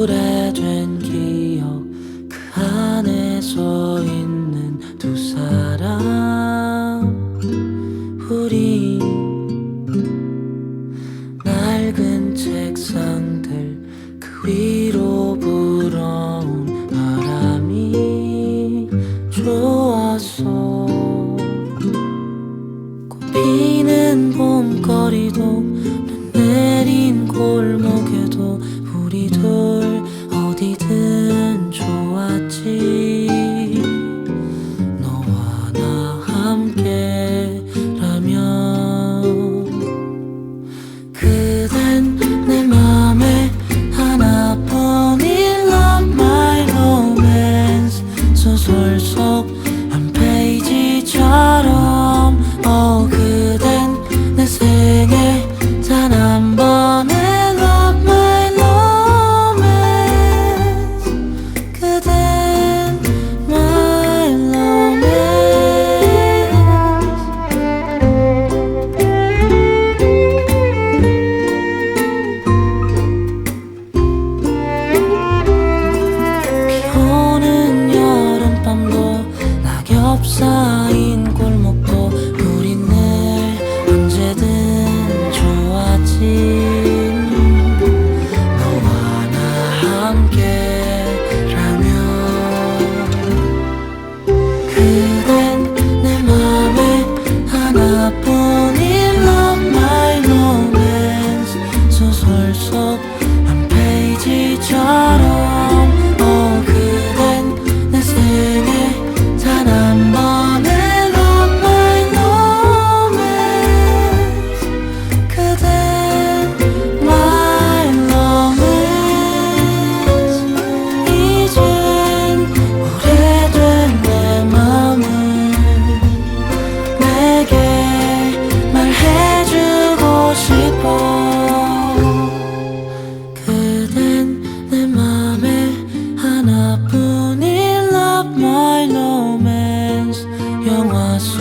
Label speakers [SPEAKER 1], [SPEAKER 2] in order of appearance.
[SPEAKER 1] 오래된 기억 그 안에 서 있는 두 사람. 우리 낡은 책상들 그 위로 불어온 바람이 좋았어 속 한 페이지처럼. more